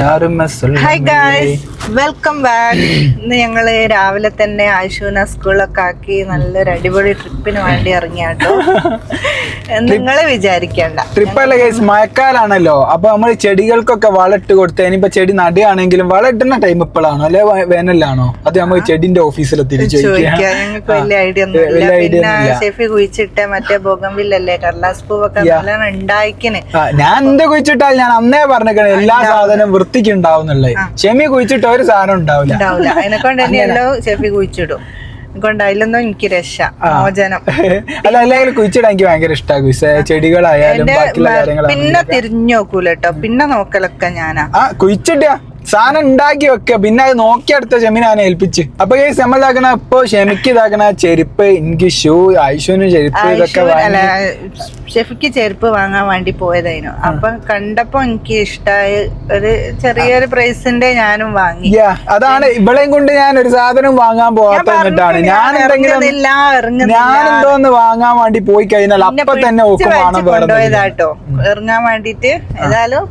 Hi guys welcome back ഇന്ന് ഞങ്ങൾ രാവിലെ തന്നെ ആശുവിന സ്കൂളൊക്കെ ആക്കി നല്ലൊരു അടിപൊളി ട്രിപ്പിന് വേണ്ടി ഇറങ്ങിയാട്ടോ. നിങ്ങൾ വിചാരിക്കണ്ട. ട്രിപ്പല്ല ഗൈസ് മഴക്കാലാണല്ലോ. അപ്പൊ നമ്മൾ ചെടികൾക്കൊക്കെ വളട്ട് കൊടുത്ത് ഇനിയിപ്പോ ചെടി നടുകയാണെങ്കിലും വളട്ടുന്ന ടൈം ഇപ്പോഴാണോ? അല്ലെ വേനലാണോ അത് നമ്മൾ ചെടിന്റെ ഓഫീസിലെത്തി ചോദിക്കാം. ഞങ്ങൾക്ക് വലിയ ഐഡിയ ഒന്നും ഇല്ല പിന്നെ ഒന്നുമില്ല. ഷെഫി കുഴിച്ചിട്ട മറ്റേ ബോഗംവില്ലല്ലേ കടലാസ് പൂവൊക്കെ നല്ലോണം ഉണ്ടായിക്കണ് ഞാൻ എന്ത് കുഴിച്ചിട്ടാൽ ഞാൻ അന്നേ പറഞ്ഞേക്കണേ എല്ലാ സാധനവും വൃത്തിക്ക് ഉണ്ടാവുന്നുള്ളത് ചെമി കുഴിച്ചിട്ട് ഒരു സാധനം ഉണ്ടാവില്ല. ഉണ്ടാവില്ല. അതിനെ കൊണ്ട് തന്നെയല്ലോ ഷെഫി കുഴിച്ചിടും. കൊണ്ട് അതിലൊന്നും എനിക്ക് രക്ഷ. മോചനം. അല്ല അല്ലെങ്കിൽ കുഴിച്ചിടാൻ എനിക്ക് ഭയങ്കര ഇഷ്ടമാണ് കുഴിച്ച ചെടികളായാലും പിന്നെ തിരിഞ്ഞു നോക്കൂല കേട്ടോ പിന്നെ നോക്കലൊക്കെ ഞാനാ. കുഴിച്ചിട്ടാ സാധനം ഉണ്ടാക്കി വെക്കുക പിന്നെ അത് നോക്കി അടുത്ത ഷെമിനെ ഏൽപ്പിച്ച്. അപ്പൊ ഈ നമ്മൾ ഇതാക്കണ ഇപ്പൊ ഷെമിക്ക് ഇതാക്കണ ചെരുപ്പ് എനിക്ക് ഷൂ ഐശുവിന് ചെരുപ്പ് ഇതൊക്കെ വാങ്ങി. ഷെഫിക്ക് ചെരുപ്പ് വാങ്ങാൻ വേണ്ടി പോയതായിരുന്നു. അപ്പൊ കണ്ടപ്പോ എനിക്ക് ഇഷ്ടമായ ഒരു ചെറിയൊരു പ്രൈസിന്റെ ഞാനും വാങ്ങി. Yeah, അതാണ് ഇവളെയും കൊണ്ട് ഞാൻ ഒരു സാധനം വാങ്ങാൻ പോകാത്ത എന്നിട്ടാണ്. ഞാൻ എന്തെങ്കിലും ഇറങ്ങുന്നില്ല ഇറങ്ങുന്നില്ല. ഞാൻ എന്തോന്ന് വാങ്ങാൻ വേണ്ടി പോയി കഴിഞ്ഞാൽ അപ്പൊ തന്നെ പിടിച്ച് ഓക്ക് വേണം വലിച്ച് വേറെ കൊണ്ടുപോയതാട്ടോ. ഇറങ്ങാൻ വേണ്ടിട്ട് ഏതായാലും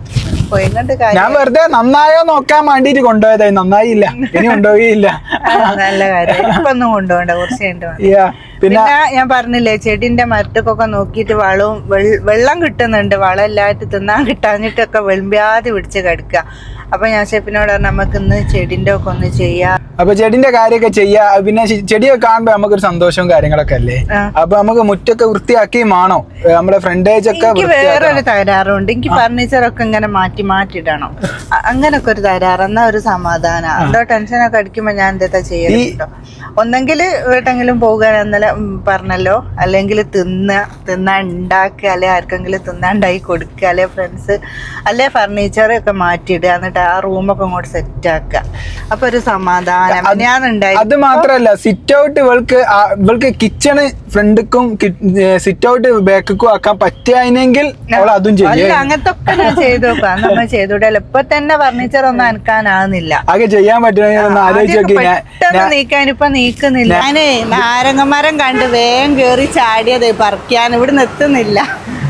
ഞാൻ വെറുതെ നന്നായോ നോക്കാൻ വേണ്ടിട്ട് കൊണ്ടുപോയതായി നന്നായില്ല. ഇനി കൊണ്ടുപോയില്ല നല്ല കാര്യം. ഇപ്പൊ ഒന്നും കൊണ്ടുപോകണ്ട. കുറച്ച് പിന്നെ ഞാൻ പറഞ്ഞില്ലേ ചെടിന്റെ മരത്തൊക്കെ നോക്കിയിട്ട് വളവും വെള്ളം കിട്ടുന്നുണ്ട്. വളം എല്ലായിട്ട് തിന്നാൻ കിട്ടാഞ്ഞിട്ടൊക്കെ വെളുമ്പ്യാതെ പിടിച്ച് കിടക്കുക. അപ്പൊ ഞാൻ ഷെഫിനോട് നമുക്ക് ഇന്ന് ചെടിന്റെ ഒക്കെ ഒന്ന് ചെയ്യാം. അപ്പൊ ചെടിന്റെ കാര്യമൊക്കെ ചെയ്യാ. പിന്നെ ചെടിയൊക്കെ കാണുമ്പോ നമുക്കൊരു സന്തോഷവും കാര്യങ്ങളൊക്കെ അല്ലേ. അപ്പൊ നമുക്ക് മുറ്റൊക്കെ വൃത്തിയാക്കി മാണോ? നമ്മുടെ ഫ്രണ്ടേജ് ഒക്കെ എനിക്ക് വേറൊരു തകരാറുണ്ട്. എനിക്ക് ഫർണിച്ചർ ഒക്കെ ഇങ്ങനെ മാറ്റി മാറ്റിയിടണം? അങ്ങനൊക്കെ ഒരു തകരാറ്. എന്നാ ഒരു സമാധാനം. എന്തോ ടെൻഷനൊക്കെ അടിക്കുമ്പോ ഞാൻ എന്താ ചെയ്യലുണ്ടോ ഒന്നെങ്കിൽ വീട്ടെങ്കിലും പോകുക എന്നല്ല പറഞ്ഞല്ലോ. അല്ലെങ്കിൽ തിന്ന തിന്നാണ്ടാക്കുക അല്ലെ ആർക്കെങ്കിലും തിന്നാണ്ടായി കൊടുക്കുക അല്ലെ ഫ്രണ്ട്സ് അല്ലെ ഫർണിച്ചർ ഒക്കെ മാറ്റിയിടുക. എന്നിട്ട് ആ റൂമൊക്കെ അങ്ങോട്ട് സെറ്റ് ആക്കുക അപ്പൊ ഒരു സമാധാനം. ഞാൻ ഉണ്ടായി അത് മാത്രല്ല സിറ്റ് ഔട്ട് ഇവൾക്ക് ഇവൾക്ക് കിച്ചണ് ഫ്രണ്ടിക്കും സിറ്റ് ഔട്ട് ബാക്കിക്കും ആക്കാൻ പറ്റിയെങ്കിൽ അതും ചെയ്യും. അങ്ങനത്തെ ഒക്കെ ഞാൻ ചെയ്തു നോക്കാം. നമ്മൾ ചെയ്തുവിടല്ലോ ഇപ്പൊ തന്നെ ഫർണിച്ചർ ഒന്നും അനക്കാനാകുന്നില്ല ആകെ ചെയ്യാൻ പെട്ടെന്ന് നീക്കാൻ ഇപ്പൊ നീക്കുന്നില്ല. ഞാനേ നാരങ്ങമരം കണ്ട് വേഗം കേറി ചാടിയത് പറിക്കാൻ. ഇവിടെ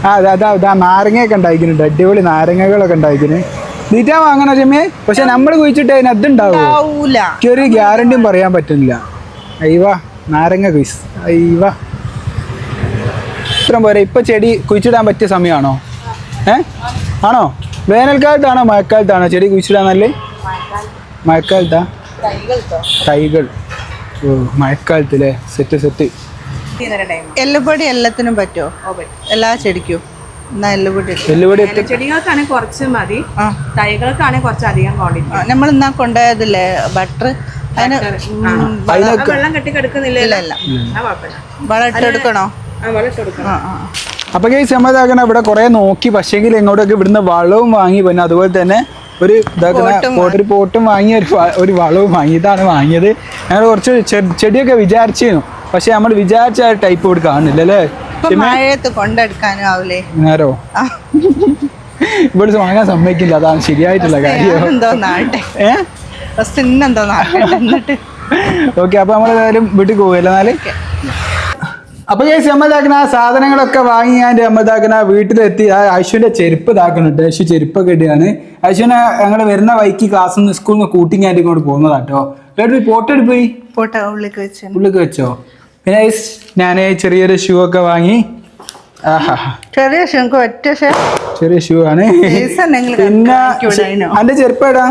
അതാ അതാ അതാ നാരങ്ങയൊക്കെ ഉണ്ടായിക്കുന്നുണ്ട് അടിപൊളി നാരങ്ങകളൊക്കെ ഉണ്ടായിക്കുന്നു നീറ്റാ വാങ്ങണ ചെമ്മേ പക്ഷെ നമ്മൾ കുഴിച്ചിട്ട് അതിന് അതുണ്ടാവുമോ ഒരു ഗ്യാരണ്ടിയും പറയാൻ പറ്റുന്നില്ല. അയ്യവാ നാരങ്ങ കുയിസ് അയ്യവാ. ഇത്രയും പോരെ. ഇപ്പൊ ചെടി കുഴിച്ചിടാൻ പറ്റിയ സമയമാണോ? ഏ? ആണോ? വേനൽക്കാലത്താണോ മഴക്കാലത്താണോ ചെടി കുഴിച്ചിടാൻ നല്ല? മഴക്കാലത്താ? തൈകൾ. ഓ മഴക്കാലത്തില്ലേ സെറ്റ് സെറ്റ്. എല്ലുപൊടി എല്ലാത്തിനും പറ്റുമോ എല്ലാ ചെടിക്കും? ചെടികൾക്കാണെങ്കിൽ കുറച്ച് മതി. തൈകൾക്കാണെങ്കിൽ കുറച്ച് അധികം ക്വാണ്ടിറ്റി നമ്മൾ ഇന്നാ കൊണ്ടുപോയതില്ലേ ബട്ടർ വെള്ളം കെട്ടി കിടക്കുന്നില്ല ഇല്ല. ഇല്ല. ആ കുഴപ്പമില്ല. വളം ഇട്ടെടുക്കണോ ആ വെള്ളം ഇട്ട് കൊടുക്കണം ആ ആ. അപ്പൊ കേസ് നമ്മതാക്കണ ഇവിടെ കുറെ നോക്കി. പക്ഷേങ്കിൽ എങ്ങോട്ടൊക്കെ ഇവിടുന്ന് വളവും വാങ്ങി. പിന്നെ അതുപോലെ തന്നെ ഒരു ഇതാക്കണ ഒരു പോട്ടും വാങ്ങി. ഒരു ഒരു വളവും വാങ്ങി. ഇതാണ് വാങ്ങിയത്. ഞങ്ങൾ കുറച്ച് ചെടിയൊക്കെ വിചാരിച്ചിരുന്നു. പക്ഷെ നമ്മൾ വിചാരിച്ച ടൈപ്പ് ഇവിടെ കാണുന്നില്ല അല്ലേ? മഴയത്ത് കൊണ്ടെടുക്കാനും ആവൂലേ? നേരോ? ഇവിടെ വാങ്ങാൻ സമ്മതിക്കില്ല. അതാണ് ശരിയായിട്ടുള്ള കാര്യം. എന്തോ ഓക്കെ അപ്പൊ നമ്മൾ ഏതായാലും വീട്ടിൽ പോവുകയല്ലേ എന്നാൽ അപ്പൊ കേസ് നമ്മതാക്കുന്ന ആ സാധനങ്ങളൊക്കെ വാങ്ങി ഞാൻ നമ്മതാക്കുന്ന വീട്ടിലെത്തി. ആ ഐശുവിന്റെ ചെരുപ്പ് ഇതാക്കുന്നുണ്ട് ഐശു ചെരുപ്പൊക്കെ ഇടുകയാണ്. ഐശുവിനെ ഞങ്ങൾ വരുന്ന വൈക്ക് ക്ലാസ്സിൽ നിന്ന് സ്കൂളിൽ നിന്ന് കൂട്ടിങ്ങായിട്ട് ഇങ്ങോട്ട് പോകുന്നതാട്ടോ. കേട്ടോ പോട്ട് എടുത്ത് പോയി. പോട്ടെ ഉള്ളിലേക്ക് വെച്ചോ ഉള്ളിലേക്ക് വെച്ചോ? പിന്നെ ഞാൻ ചെറിയൊരു ഷൂ ഒക്കെ വാങ്ങി. ആഹാ. ചെറിയ ഷൂ ഒറ്റ ശേ ചെറിയ ഷൂ ആണ്. പിന്നെ അന്റെ ചെരുപ്പേടാ.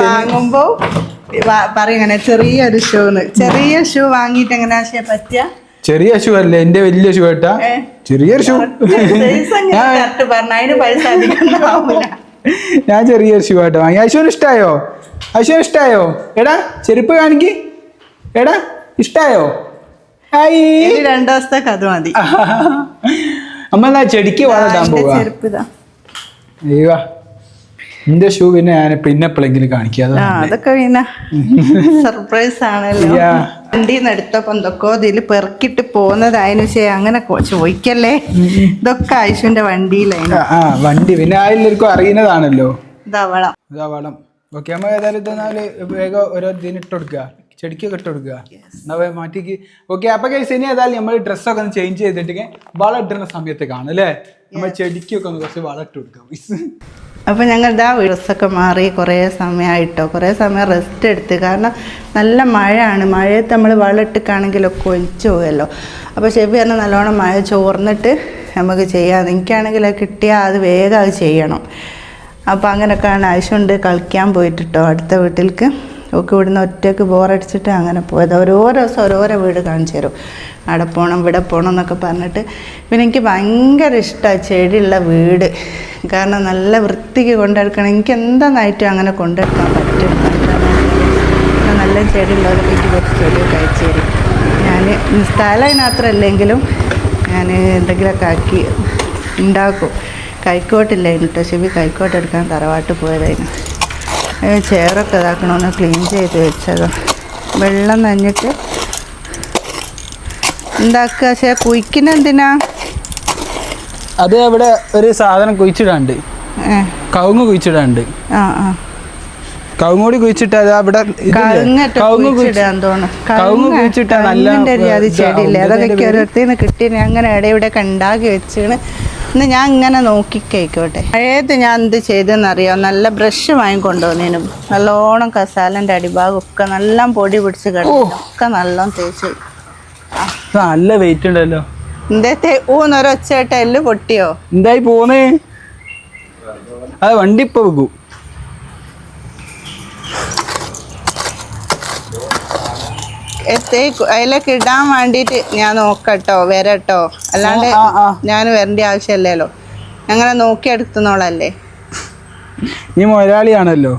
വാങ്ങുമ്പോ പറയങ്ങനെ ചെറിയൊരു ഷൂന്ന് ചെറിയ ഷൂ വാങ്ങിയിട്ട് എങ്ങനെ ആശയ പറ്റിയ? ചെറിയ ഷൂ അല്ലേ എന്റെ വലിയ ഷൂ ഏട്ടാ. ചെറിയ ചെറിയൊരു ഷൂ ഞാൻ ചെറിയൊരു ഷൂ ആയിട്ട് വാങ്ങി. അശ്വന് ഇഷ്ടായോ? അശ്വന് ഇഷ്ടായോ? എടാ ചെരുപ്പ് കാണിക്ക്. എടാ ഇഷ്ടായോ? ഹായ്. രണ്ടു ദിവസത്തെ കഥ മതി. അമ്മ എന്നാ ചെടിക്ക് വളരാൻ പോവാ? അയ്യോ എന്റെ ഷൂ പിന്നെ ഞാൻ പിന്നെ എപ്പോഴെങ്കിലും കാണിക്കാം ആ അതൊക്കെ പിന്നെ സർപ്രൈസ് ആണല്ലോ. വണ്ടി എടുത്തപ്പോ എന്തൊക്കെയോ ഇതിൽ പെറുക്കിട്ട് പോകുന്നതായതിനു ശേഷം അങ്ങനെ ചോദിക്കല്ലേ? ഇതൊക്കെ ആയിഷുവിന്റെ വണ്ടിയിലായിരുന്നു ആ വണ്ടി. പിന്നെ ആരെല്ലാവർക്കും അറിയുന്നതാണല്ലോ. ഇതാവളം ഇതാവളം ഓക്കെ അമ്മ ഏതായാലും ഇതെന്നാൽ വേഗം ഓരോ ഇതിന് ഇട്ട് കൊടുക്കുക. ചെടിക്കൊക്കെ ഇട്ട് കൊടുക്കുക. എന്നാ പോയി മാറ്റിക്ക്. ഓക്കെ അപ്പൊ കൈസ് ഇനി ഏതായാലും നമ്മൾ ഡ്രസ്സൊക്കെ ഒന്ന് ചേഞ്ച് ചെയ്തിട്ട് വളം ഇടുന്ന സമയത്ത് കാണും അല്ലേ? നമ്മൾ ചെടിക്കൊക്കെ ഒന്ന് കുറച്ച് വളം ഇട്ട് കൊടുക്കാം. അപ്പോൾ ഞങ്ങളുടെ ആ ഡ്രസ്സൊക്കെ മാറി കുറേ സമയമായിട്ടോ? കുറേ സമയം റെസ്റ്റ് എടുത്ത്. കാരണം നല്ല മഴയാണ്. മഴയത്ത് നമ്മൾ വെള്ളമിട്ടിക്കാണെങ്കിലൊക്കെ ഒലിച്ചു പോകുമല്ലോ അപ്പോൾ ഷെബി പറഞ്ഞാൽ നല്ലോണം മഴ ചോർന്നിട്ട് നമുക്ക് ചെയ്യാം. എനിക്കാണെങ്കിൽ അത് കിട്ടിയാൽ അത് വേഗം അത് ചെയ്യണം. അപ്പോൾ അങ്ങനെയൊക്കെയാണ് ആവശ്യമുണ്ട് കളിക്കാൻ പോയിട്ടിട്ടോ അടുത്ത വീട്ടിലേക്ക് ഒക്കെ ഇവിടുന്ന് ഒറ്റയ്ക്ക് ബോറടിച്ചിട്ട് അങ്ങനെ പോയത്. ഓരോ ദിവസം ഓരോരോ വീട് കാണിച്ചു തരും. അവിടെ പോകണം ഇവിടെ പോകണം എന്നൊക്കെ പറഞ്ഞിട്ട്. പിന്നെ എനിക്ക് ഭയങ്കര ഇഷ്ടമാണ് ചെടിയുള്ള വീട്. കാരണം നല്ല വൃത്തിക്ക് കൊണ്ടെടുക്കണം. എനിക്ക് എന്താന്നായിട്ടും അങ്ങനെ കൊണ്ടെടുക്കാൻ പറ്റും. നല്ല ചെടിയുള്ളവരൊക്കെ എനിക്ക് കുറച്ച് ചെടിയൊക്കെ അയച്ചു തരും. ഞാൻ സ്ഥലം അതിനത്രല്ലെങ്കിലും ഞാൻ എന്തെങ്കിലുമൊക്കെ ആക്കി ഉണ്ടാക്കും. കൈക്കോട്ടില്ല കേട്ടോ ശിവി കൈക്കോട്ട് എടുക്കാൻ തറവാട്ട് പോയതായിരുന്നു ചെയറൊക്കെ ഇതാക്കണമെന്ന് ക്ലീൻ ചെയ്ത് വെച്ചത്. വെള്ളം നനഞ്ഞിട്ട് എന്താക്കുക പക്ഷേ കുയിക്കിനെന്തിനാ അത് അവിടെ ഒരു സാധനം കുഴിച്ചിടാണ്ട്. കവുങ്ങ് കുഴിച്ചിടാണ്ട്. കവുങ്ങോടി കുഴിച്ചിട്ട് അത് അവിടെ കവുങ്ങ് കവുങ്ങ് കുഴിച്ചിട്ടാ നല്ല ചെടിയില്ലേ? അതൊക്കെ ഓരോരുത്തർ കിട്ടിയ അങ്ങനെ ഇടയിവിടെ കണ്ടാകി വെച്ചാണ്. ഇന്ന് ഞാൻ ഇങ്ങനെ നോക്കി കഴിക്കോട്ടെ പഴയത് ഞാൻ എന്ത് ചെയ്തെന്നറിയോ? നല്ല ബ്രഷ് വാങ്ങിക്കൊണ്ടുവന്നേനും നല്ലോണം കസാലന്റെ അടിഭാഗം ഒക്കെ നല്ല പൊടി പിടിച്ച് കിടക്കും ഒക്കെ നല്ലോണം തേച്ച്. നല്ല വെയിറ്റ് ഉണ്ടല്ലോ. എന്തേ ഊന്നൊരൊച്ചേട്ട എല്ല് പൊട്ടിയോ? എന്തായി പോന്നേ? അത് വണ്ടി ഇപ്പൊ വെക്കും. എത്തേ അതിലൊക്കെ ഇടാൻ വേണ്ടിയിട്ട് ഞാൻ നോക്കട്ടോ വരട്ടോ. അല്ലാണ്ട്. ഞാൻ വരേണ്ട ആവശ്യമല്ലല്ലോ. ഞങ്ങളെ നോക്കി എടുത്തുന്നോളല്ലേ നീ മുതലാളിയാണല്ലോ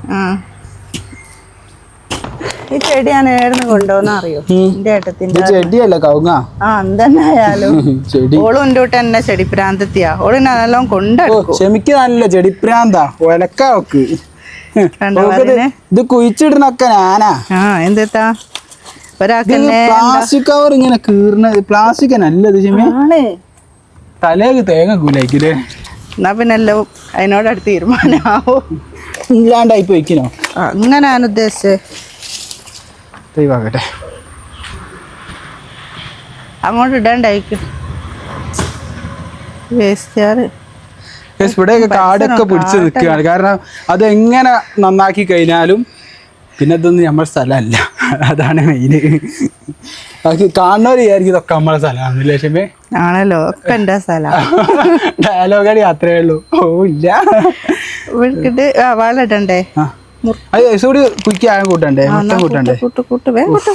ഈ ചെടി ഞാൻ ഏടുന്ന് കൊണ്ടുവന്ന അറിയോ? എന്റെ ഏട്ടത്തിന്റെ ചെടിയല്ല കവുങ്ങ? ആ എന്തെന്നായാലും. ചെടി. ഓളും എന്റെ കൂട്ട് എന്നെ ചെടി പ്രാന്തത്തിയാ ഓളിനെ നല്ലോണം കൊണ്ടെടുക്കും ക്ഷമിക്ക് നല്ല ചെടിപ്രാന്താ. ഒലക്ക വെക്ക് കണ്ടോ ഓക്കിത് അതിനെ? ഇത് കുഴിച്ചിടുന്നൊക്കെ ഞാനാ. ആ എന്തെത്താ? പ്ലാസ്റ്റിക് കവർ ഇങ്ങനെ കീറണ പ്ലാസ്റ്റിക് നല്ലത് തലേക്ക് തേങ്ങ കൂലായിക്കില്ലേ? എന്നാ പിന്നെ എല്ലാം അതിനോടടുത്ത് തീരുമാനമാവോ. ഇല്ലാണ്ടായി പോയിക്കണോ അങ്ങനെ ഞാൻ ഉദ്ദേശിച്ചത്. ദൈവാകട്ടെ. അങ്ങോട്ട് ഇടണ്ടായിക്ക്. ഇവിടെയൊക്കെ കാടൊക്കെ പിടിച്ച് നിൽക്കുകയാണ്. കാരണം അത് എങ്ങനെ നന്നാക്കി കഴിഞ്ഞാലും പിന്നെ ഇതൊന്നും നമ്മുടെ സ്ഥലമല്ല. അതാണ് മെയിന് കാണുന്നവർ വിചാരിക്കും ഇതൊക്കെ നമ്മളെ സ്ഥലമാണ് ലക്ഷ്മി ആണല്ലോ ഒക്കെ എന്റെ സ്ഥലം. ഡയലോഗ് അടി അത്രേ ഉള്ളൂ. ഓ ഇല്ല. കൂടി കുക്കി കൂട്ടണ്ടേ? കൂട്ടണ്ടേ? കൂട്ട് കൂട്ട് വേഗം കൂട്ട്.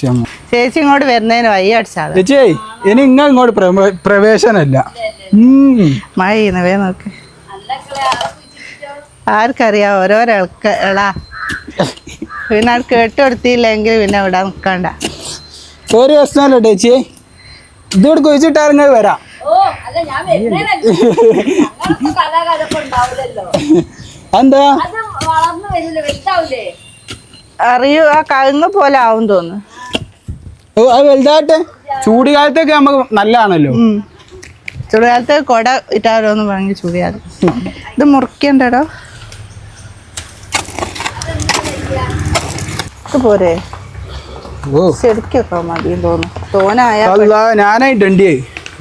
ചുമ്മാ. ചേച്ചി ഇങ്ങോട്ട് വരുന്നതിന് വയ്യ അടിച്ചാൽ ചേച്ചി ഇനി ഇങ്ങ ഇങ്ങോട്ട് പ്രവേശനല്ല. മഴ ചെയ്യുന്ന വേ നോക്ക്. ആർക്കറിയാം ഓരോരോ ഇളാ പിന്നെ അത് കേട്ട് കൊടുത്തില്ലെങ്കിൽ പിന്നെ ഇവിടെ നിൽക്കണ്ട ഒരു പ്രശ്നമല്ലോ ചേച്ചി ഇത് ഇവിടെ കുഴിച്ചിട്ടാറങ്ങൾ വരാം. എന്താ അറിയൂ ആ കഴുങ്ങ് പോലെ ആവും തോന്നുന്നു. അത് വലുതാട്ടെ ചൂട് കാലത്തൊക്കെ നമുക്ക് നല്ലതാണല്ലോ. ചൂടുകാലത്ത് കൊട ഇട്ടാലോ എന്ന് പറഞ്ഞ് ചൂടിയാൽ ഇത് മുറിക്കണ്ടോ ഇത് പോരെ ഓ. ശരിക്കൊക്കെ മതി തോന്നുന്നു. തോനായ അല്ല ഞാനായിട്ടുണ്ടേ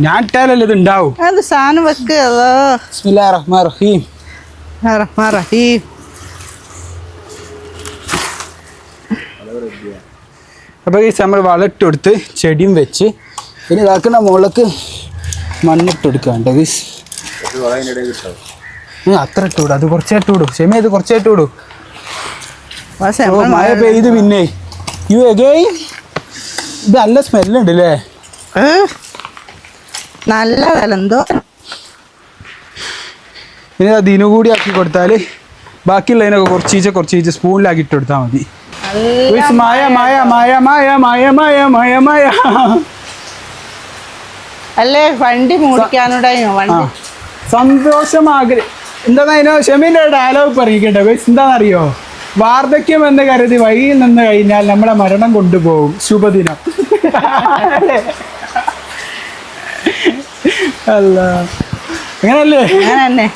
ഞാൻ ഇട്ടാലല്ലേ ഇത് ഉണ്ടാവും അത് സാധനം വെക്ക് അതോ ബിസ്മില്ലാഹിർ റഹ്മാനിർ റഹീം റഹീം അപ്പോൾ ഈ നമ്മൾ വളമിട്ട് കൊടുത്ത് ചെടിയും വെച്ച് ഇനി ഇതാക്കുന്ന മുകളിലേക്ക് മണ്ണിട്ട് കൊടുക്കാണ്ട് അത്ര ഇട്ട്? വിടും അത് കുറച്ചായിട്ട് വിടും ക്ഷമ ഇത് കുറച്ചായിട്ട് വിടും മഴ പെയ്ത് പിന്നെ. യു എഗെയിൻ ഇത് നല്ല സ്മെല്ലുണ്ട് അല്ലേ നല്ലതല്ല എന്തോ ഇനി അത് ഇതിനു കൂടി ആക്കി കൊടുത്താൽ ബാക്കിയുള്ളതിനൊക്കെ കുറച്ചീച്ച കുറച്ചീച്ച സ്പൂണിലാക്കി ഇട്ട് കൊടുത്താൽ മതി. മായ മായ മായ മായ മായ മായ മായ മായ അല്ലേ? വണ്ടി മൂടിക്കാനൂടെ ആ. വണ്ടി സന്തോഷമാഗ്ര എന്താ അതിനോ ഷെമീന്റെ ഡയലോഗ് പറയിക്കട്ടെ. എന്താണെന്നറിയോ? വാർദ്ധക്യം എന്ന് കരുതി വഴിയിൽ നിന്ന് കഴിഞ്ഞാൽ നമ്മളെ മരണം കൊണ്ടുപോകും. ശുഭദിനം. അല്ല. അങ്ങനല്ലേ? അങ്ങനെ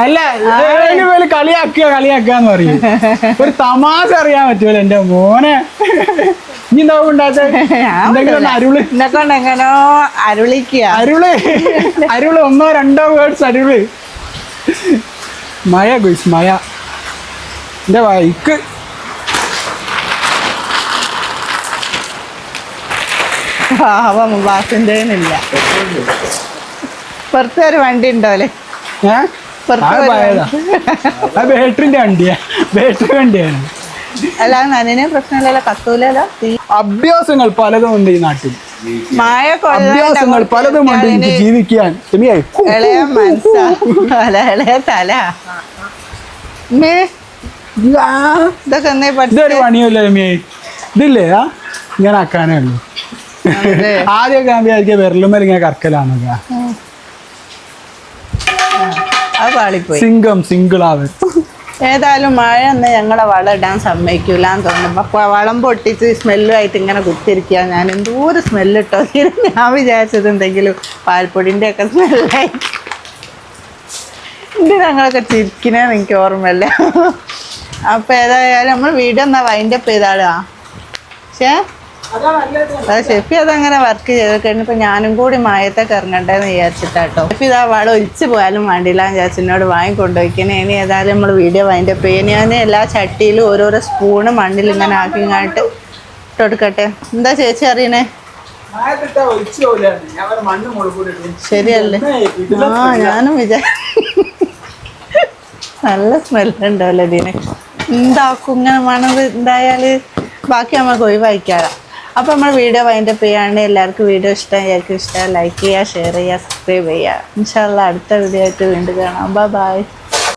അല്ല പേര് കളിയാക്കുക കളിയാക്കുക എന്ന് പറയും. ഒരു തമാശ അറിയാൻ പറ്റൂല എന്റെ മോനെ. ഇനി എന്താ എന്തെങ്കിലും അരുൾ. എങ്ങനോ അരുളിക്കുക. അരുൾ. അരുൾ ഒന്നോ രണ്ടോ വേർഡ്സ് അരുൾ. മഴ ഗുസ് മഴ എന്റെ ബൈക്ക് പാവം ബാസിന്റെ ഇല്ല പുറത്ത് ഒരു വണ്ടി ഉണ്ടോലെ ബാറ്ററിന്റെ വണ്ടിയാ. ബാറ്ററി വണ്ടിയാണ് അല്ല നനിനെ പ്രശ്നമില്ലല്ലോ കത്തൂലല്ലോ. അഭ്യാസങ്ങൾ പലതും ഉണ്ട് ഈ നാട്ടിൽ. മായ അഭ്യാസങ്ങൾ പലതും ഉണ്ട് എനിക്ക് ജീവിക്കാൻ. ഇളയ മനസ്സാ. ഇളയ തല. മേ ഇതൊരു പണിയല്ലേ ഇതില്ലേ? ആ ഇങ്ങനെ ആക്കാനേ ഉള്ളൂ. ആദ്യമൊക്കെ ഞാൻ വിചാരിക്കുക വിരലുമേൽ ഇങ്ങനെ കറക്കലാണ് സിംഗം സിംഗിൾ സിംഗം സിംഗിളാവ്. ഏതായാലും മഴ ഒന്ന് ഞങ്ങളെ വളം ഇടാൻ സമ്മതിക്കൂലെന്ന് തോന്നുന്നു. അപ്പൊ വളം പൊട്ടിച്ച് സ്മെല്ലുമായിട്ട് ഇങ്ങനെ കുത്തിരിക്കുക ഞാൻ എന്തോരം സ്മെല്ല് ഇട്ടോ? ഞാൻ വിചാരിച്ചത് എന്തെങ്കിലും പാൽപ്പൊടിന്റെ ഒക്കെ സ്മെല്ലായി ഇത് ഞങ്ങളൊക്കെ ചിരിക്കണേന്ന് എനിക്ക് ഓർമ്മയില്ല. അപ്പൊ ഏതായാലും നമ്മൾ വീഡിയോ എന്നാ വൈൻഡപ്പ് ചെയ്താളാ പക്ഷേ അത് ഷെഫി അതങ്ങനെ വർക്ക് ചെയ്ത് കഴിഞ്ഞപ്പോൾ ഞാനും കൂടി മായത്തൊക്കെ ഇറങ്ങണ്ടെന്ന് വിചാരിച്ചിട്ടാട്ടോ. ഷെഫി ഇതാ വളം ഒലിച്ചു പോയാലും വേണ്ടില്ല വിചാരിച്ചു എന്നോട് വാങ്ങിക്കൊണ്ടുപോയിക്കണേ ഇനി ഏതായാലും നമ്മൾ വീഡിയോ അതിന്റെ പേര് ഞാൻ എല്ലാ ചട്ടിയിലും ഓരോരോ സ്പൂണ് മണ്ണിൽ ഇങ്ങനെ ആക്കി ഇങ്ങോട്ട് ഇട്ടൊടുക്കട്ടെ. എന്താ ചേച്ചി അറിയണേ? ശരിയല്ലേ? ആ ഞാനും വിചാരിച്ചു നല്ല സ്മെല്ലുണ്ടാവല്ലോ ഇതിന്. എന്താക്കും? ഇങ്ങനെ മണത് എന്തായാൽ ബാക്കി നമുക്ക് ഒഴിവാക്കിയാലാം അപ്പോൾ നമ്മൾ വീഡിയോ വൈൻഡ് അപ്പ് ചെയ്യാണ്ട് എല്ലാവർക്കും വീഡിയോ ഇഷ്ടം എല്ലാവർക്കും ഇഷ്ടമായി ലൈക്ക് ചെയ്യുക ഷെയർ ചെയ്യുക സബ്സ്ക്രൈബ് ചെയ്യുക. ഇൻഷാല്ല അടുത്ത വീഡിയോ ആയിട്ട് വീണ്ടും കാണാം. ബൈ